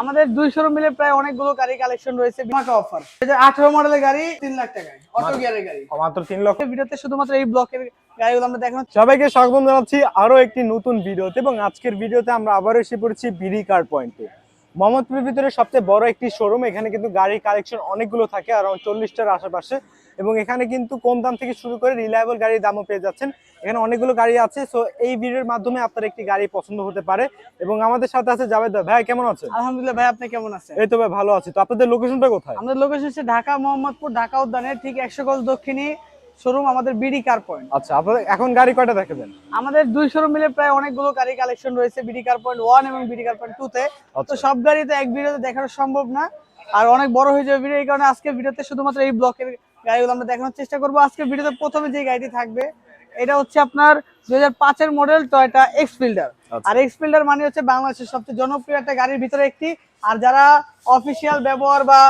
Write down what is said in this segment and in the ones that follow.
আমাদের দুই শোরুম মিলে প্রায় অনেকগুলো গাড়ি কালেকশন রয়েছে। বিমাকা অফার আঠারো মডেলের গাড়ি তিন লাখ টাকায়। অটো গিয়ারের গাড়ি। মাত্র তিন লক্ষ। ভিডিওতে শুধুমাত্র এই ব্লকের গাড়িগুলো আমরা দেখানো সবাইকে স্বাগত জানাচ্ছি আরও একটি নতুন ভিডিওতে এবং আজকের ভিডিওতে আমরা আবারও এসে পড়েছি বিডি কার পয়েন্টে মোহাম্মদপুরের ভিতরে সবচেয়ে বড় একটি শোরুম এখানে কিন্তু গাড়ির কালেকশন অনেকগুলো থাকে অ্যারাউন্ড চল্লিশটার আশেপাশে। এবং এখানে কিন্তু কম দাম থেকে শুরু করে রিলায়েবল গাড়ির দামও পেয়ে যাচ্ছেন। এখানে অনেকগুলো গাড়ি আছে সো এই ভিডিওর মাধ্যমে আপনার একটি গাড়ি পছন্দ হতে পারে। এবং আমাদের সাথে আছে জাভেদ ভাই। ভাই কেমন আছে আলহামদুলিল্লাহ ভাই আপনি কেমন আছেন? এই তো ভাই ভালো আছি। তো আপনাদের লোকেশনটা কোথায়? আমাদের লোকেশন হচ্ছে ঢাকা মোহাম্মদপুর ঢাকা উদ্যানের ঠিক একশো গজ দক্ষিণী শোরুম আমাদের বিডি কার পয়েন্ট আচ্ছা আপনাদের এখন গাড়ি কয়টা দেখাবেন আমাদের দুই শোরুম মিলে প্রায় অনেকগুলো গাড়ি কালেকশন রয়েছে বিডি কার পয়েন্ট ওয়ান এবং বিডি কার পয়েন্ট টু তে। তো আচ্ছা। সব গাড়ি তো এক ভিডিওতে দেখানো সম্ভব না আর অনেক বড় হয়ে যাবে ভিডিও এই কারণে আজকের ভিডিওতে শুধুমাত্র এই ব্লকের গাড়িগুলো আমরা দেখানোর চেষ্টা করব। আজকের ভিডিওতে প্রথমে যে গাড়িটি থাকবে এটা হচ্ছে আপনার দুই হাজার পাঁচের মডেল টয়টা এক্স ফিল্ডার। আর এক্স ফিল্ডার মানে হচ্ছে বাংলাদেশের সবচেয়ে জনপ্রিয় একটা গাড়ির ভিতরে একটি আর যারা অফিসিয়াল ব্যবহার বা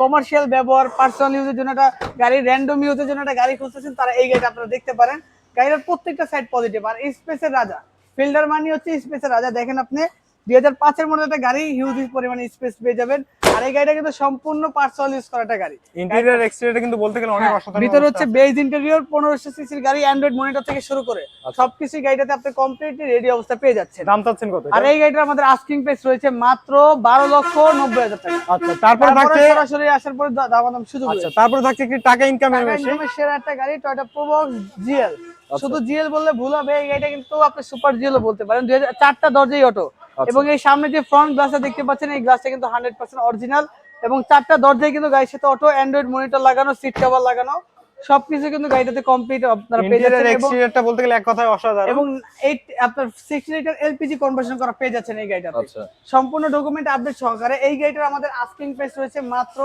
কমার্শিয়াল ব্যবহার পার্সোনাল ইউজের জন্য একটা গাড়ি র্যান্ডম ইউজের জন্য একটা গাড়ি খুঁজতেছেন, তারা এই গাড়িটা আপনারা দেখতে পারেন। গাড়ির প্রত্যেকটা সাইড পজিটিভ আর স্পেসের রাজা ফিল্ডার মানে হচ্ছে স্পেসের রাজা। দেখেন আপনি, দুই হাজার পাঁচের মধ্যে একটা গাড়ি হিউজ পরিমাণে স্পেস পেয়ে যাবেন। আর এই গাড়িটা কিন্তু সম্পূর্ণ পার্সোনাল ইউজ করা একটা গাড়ি ইন্টেরিয়র এক্সটেরিয়র কিন্তু বলতে গেলে অনেক হ্যাঁ, অসাধারণ ভিতরে হচ্ছে বেজ ইন্টেরিয়র পনেরোশো সিসির গাড়ি অ্যান্ড্রয়েড মনিটর থেকে শুরু করে আচ্ছা। সবকিছু গাড়িটাতে আপনি কমপ্লিটলি রেডি অবস্থা পেয়ে যাচ্ছেন দাম চাচ্ছেন কত আর এই গাড়িটার আমাদের আস্কিং প্রাইস রয়েছে মাত্র বারো লক্ষ নব্বই হাজার টাকা আচ্ছা তারপরে থাকছে সরাসরি আসার পরে দা- দামাদাম সুযোগ আচ্ছা। তারপরে থাকছে কি টাকা মেশিন সেরা একটা গাড়ি টয়টা প্রোবক্স জিএল। শুধু জিএল বললে ভুল হবে এই গাড়িটা কিন্তু আপনি সুপার জিএল বলতে পারেন দুই হাজার চারটা দরজাই অটো। এবং এই সামনে যে ফ্রন্ট গ্লাসটা দেখতে পাচ্ছেন এই গ্লাসটা কিন্তু হান্ড্রেড পার্সেন্ট অরিজিনাল এবং চারটা দরজায় কিন্তু গাড়ির সাথে অটো অ্যান্ড্রয়েড মনিটর লাগানো সিট কভার লাগানো সবকিছু কিন্তু গাড়িটাতে কমপ্লিট আপনারা পেয়ে যাচ্ছেন এবং এক্সটেরিয়রটা বলতে গেলে এক কথায় অসাধারণ। এবং এই আপনার সিক্সটি লিটার এলপিজি কনভার্সন করা পেয়ে যাচ্ছেন এই গাড়িটাতে। আচ্ছা। সম্পূর্ণ ডকুমেন্ট আপডেট সহকারে। এই গাড়িটার আমাদের আস্কিং প্রাইস রয়েছে মাত্র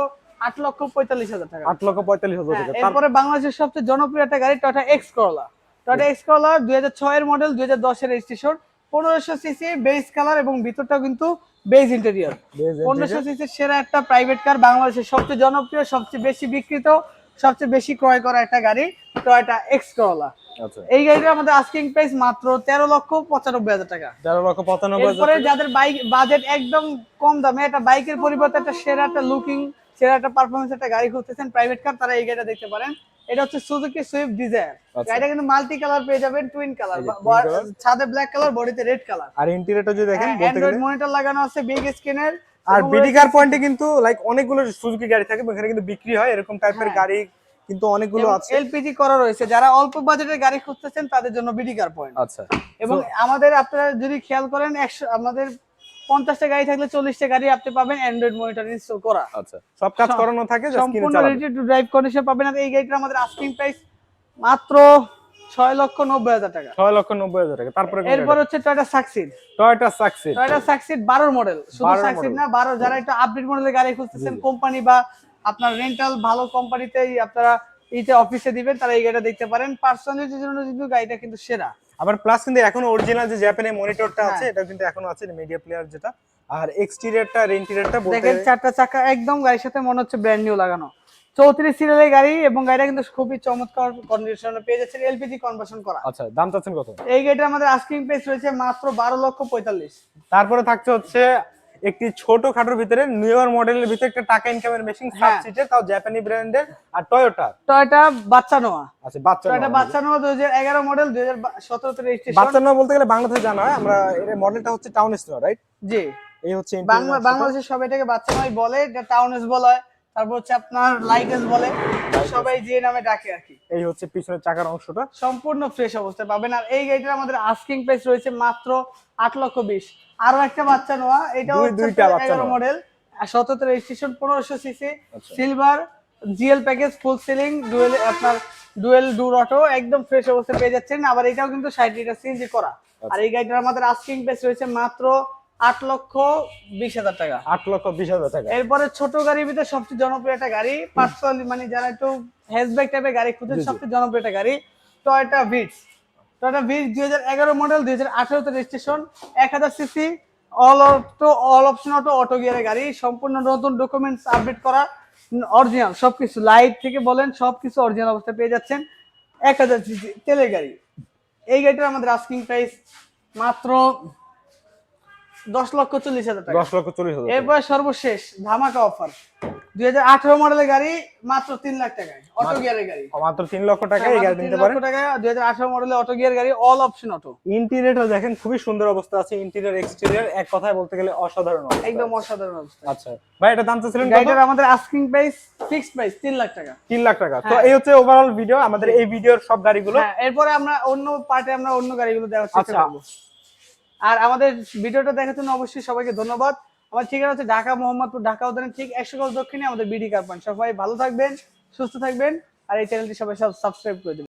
আট লক্ষ পঁয়তাল্লিশ হাজার টাকা। আট লক্ষ পঁয়তাল্লিশ হাজার হ্যাঁ, টাকা তার- এরপরে বাংলাদেশের সবচেয়ে জনপ্রিয় একটা গাড়ি Toyota X Corolla Toyota X Corolla দুই হাজার ছয়ের মডেল দুই হাজার দশের রেজিস্ট্রেশন পনেরোশো সিসি বেস কালার এবং ভিতরটাও কিন্তু বেজ ইন্টেরিয়র পনেরোশো সিসির সেরা একটা প্রাইভেট কার বাংলাদেশের সবচেয়ে জনপ্রিয় সবচেয়ে বেশি বিক্রিত সবচেয়ে বেশি ক্রয় করা একটা গাড়ি টয়টা এক্স করলা এই গাড়িটা আমাদের আস্কিং প্রাইস মাত্র তেরো লক্ষ পঁচানব্বই হাজার টাকা। তেরো লক্ষ পঁচানব্বই এরপরে যাদের বাইক বাজেট একদম কম দামে একটা বাইকের পরিবর্তে একটা সেরা একটা লুকিং সেরা একটা পারফরমেন্স একটা গাড়ি খুঁজতেছেন প্রাইভেট কার তারা এই গাড়িটা দেখতে পারেন। এটা হচ্ছে সুজুকি সুইফট ডিজায়ার। গাড়িটা কিন্তু মাল্টি কালার পেয়ে যাবেন টুইন কালার। ছাদে ব্ল্যাক কালার বডিতে রেড কালার আর ইন্টেরিয়রটা যদি দেখেন অ্যান্ড্রয়েড মনিটর লাগানো আছে বিগ স্ক্রিনের আর বিডি কার পয়েন্টে কিন্তু লাইক অনেকগুলো সুজুকি গাড়ি থাকে এখানে কিন্তু বিক্রি হয় এরকম টাইপের হ্যাঁ। গাড়ি কিন্তু অনেকগুলো আছে। এলপিজি করা রয়েছে। যারা অল্প বাজেটের গাড়ি খুঁজতেছেন তাদের জন্য বিডি কার পয়েন্ট আচ্ছা। এবং আমাদের আপনারা যদি খেয়াল করেন একশো আমাদের পঞ্চাশটা গাড়ি থাকলে চল্লিশটা গাড়ি আপনি পাবেন অ্যান্ড্রয়েড মনিটর ইনস্টল করা। আচ্ছা সব কাজ করানো থাকে সম্পূর্ণ রেডি টু ড্রাইভ কন্ডিশন পাবেন। আর এই গাড়িটা আমাদের আস্কিং প্রাইস মাত্র ছয় লক্ষ নব্বই হাজার টাকা। ছয় লক্ষ নব্বই হাজার টাকা। তারপরে এরপর হচ্ছে Toyota succeed Toyota success Toyota succeed বারোর মডেল শুধু সাকসিড না বারো যারা একটু আপডেট মডেলের গাড়ি খুঁজতেছেন। কোম্পানি বা আপনার রেন্টাল ভালো কোম্পানিতেই আপনারা এইটা অফিসে দিবেন তারা এই গাড়িটা দেখতে পারেন। পার্সোনালিটির জন্য কিন্তু গাড়িটা কিন্তু সেরা। আবার প্লাস কিন্তু এখন অরিজিনাল যে জাপানের মনিটরটা আছে হ্যাঁ। এটা কিন্তু এখনও আছে মিডিয়া প্লেয়ার যেটা। আর এক্সটেরিয়রটা আর ইন্টেরিয়রটা বলতে দেখেন চারটা চাকা একদম গাড়ির সাথে মনে হচ্ছে ব্র্যান্ড নিউ লাগানো। চৌত্রিশ সিরিয়ালের গাড়ি এবং গাড়িটা কিন্তু খুবই চমৎকার কন্ডিশনে পেয়ে যাচ্ছেন এলপিজি কনভার্সন করা। আচ্ছা দাম চাচ্ছেন কত? এই গাড়িটা আমাদের আস্কিং প্রাইস রয়েছে মাত্র বারো লক্ষ পঁয়তাল্লিশ। তারপরে থাকছে হচ্ছে একটি ছোট খাটোর ভিতরে নিউয়ার মডেলের ভিতরে একটা টাকা ইনকামের মেশিন সাত। সিটের তাও জাপানি ব্র্যান্ডের আর টয়োটা টয়টা বাচ্চা নোয়া আচ্ছা বাচ্চা টয়টা নয়। বাচ্চা নোয়া দুই হাজার এগারো মডেল দুই হাজার সতেরোতে রেজিস্ট্রেশন বাচ্চা নোয়া বলতে গেলে বাংলাদেশে জানা হয় আমরা এর মডেলটা হচ্ছে টাউন স্টোর রাইট জি। এই হচ্ছে বাংলা interior বাংলাদেশের সবাই এটাকে বাচ্চা নয় বলে এটা টাউনেস বলে তারপর হচ্ছে আপনার লাইটেস বলে। সবাই যে নামে ডাকে আর কি। এই হচ্ছে পিছনের চাকার অংশটা। সম্পূর্ণ ফ্রেশ অবস্থায় পাবেন। আর এই গাড়িটার আমাদের আস্কিং প্রাইস রয়েছে মাত্র আট লক্ষ বিশ। আরও একটা বাচ্চা নোয়া এটাও দুইটা বাচ্চা মডেল রেজিস্ট্রেশন পনেরোশো CC. Silver GL package full ceiling dual আপনার ডুয়েল ডুর অটো একদম ফ্রেশ অবস্থায় পেয়ে যাচ্ছেন। আবার এটাও কিন্তু ষাট লিটার সিএনজি করা। আচ্ছা। আর এই গাড়িটার আমাদের আস্কিং প্রাইস রয়েছে মাত্র আট লক্ষ বিশ হাজার টাকা। আট লক্ষ বিশ হাজার টাকা। এরপরে ছোট গাড়ির ভিতরে সবচেয়ে জনপ্রিয় একটা গাড়ি পার্সোনালি মানে যারা একটু হ্যাশব্যাক টাইপের গাড়ি খুঁজছেন জি, জি। সবচেয়ে জনপ্রিয় একটা গাড়ি টয়টা ভিটস টয়টা ভিটস দুই হাজার এগারো মডেল দুই হাজার আঠারোতে রেজিস্ট্রেশন এক হাজার CC all auto all option auto auto গিয়ারের গাড়ি সম্পূর্ণ নতুন ডকুমেন্টস আপডেট করা অরিজিনাল সবকিছু লাইট থেকে বলেন সবকিছু অরিজিনাল অবস্থায় পেয়ে যাচ্ছেন এক হাজার সিসি তেলের গাড়ি। এই গাড়িটার আমাদের আস্কিং প্রাইস মাত্র দশ লক্ষ চল্লিশ হাজার টাকা। দশ লক্ষ চল্লিশ হাজার। এরপর সর্বশেষ ধামাকা অফার দুই হাজার আঠারো মডেলের গাড়ি মাত্র তিন লাখ টাকায় অটো গিয়ারের গাড়ি। মাত্র তিন লক্ষ টাকা এই গাড়ি নিতে পারেন। দুই হাজার আঠারো মডেলের অটো গিয়ার গাড়ি অল অপশন অটো ইন্টেরিয়রটা দেখেন খুবই সুন্দর অবস্থা আছে ইন্টেরিয়র এক্সটেরিয়র এক কথায় বলতে গেলে অসাধারণ একদম অসাধারণ অবস্থা। আচ্ছা ভাই এটা দাম চাচ্ছিলেন কত? গাড়িটার আমাদের আস্কিং প্রাইস ফিক্সড প্রাইস তিন লাখ টাকা। তিন লাখ টাকা। তো হ্যাঁ। এই হচ্ছে ওভারঅল ভিডিও আমাদের এই ভিডিওর সব গাড়িগুলো। হ্যাঁ এরপরে আমরা অন্য পার্টে আমরা অন্য গাড়িগুলো দেওয়ার চেষ্টা আচ্ছা। করব। আর আমাদের ভিডিওটা দেখার জন্য অবশ্যই সবাইকে ধন্যবাদ। আমার ঠিকানা হচ্ছে ঢাকা, মোহাম্মদপুর, ঢাকা উদ্যানের ঠিক একশো গজ দক্ষিণে আমাদের বিডি কার্পান সবাই ভালো থাকবেন, সুস্থ থাকবেন, আর এই চ্যানেলটি সবাই সব সাবস্ক্রাইব করে দিন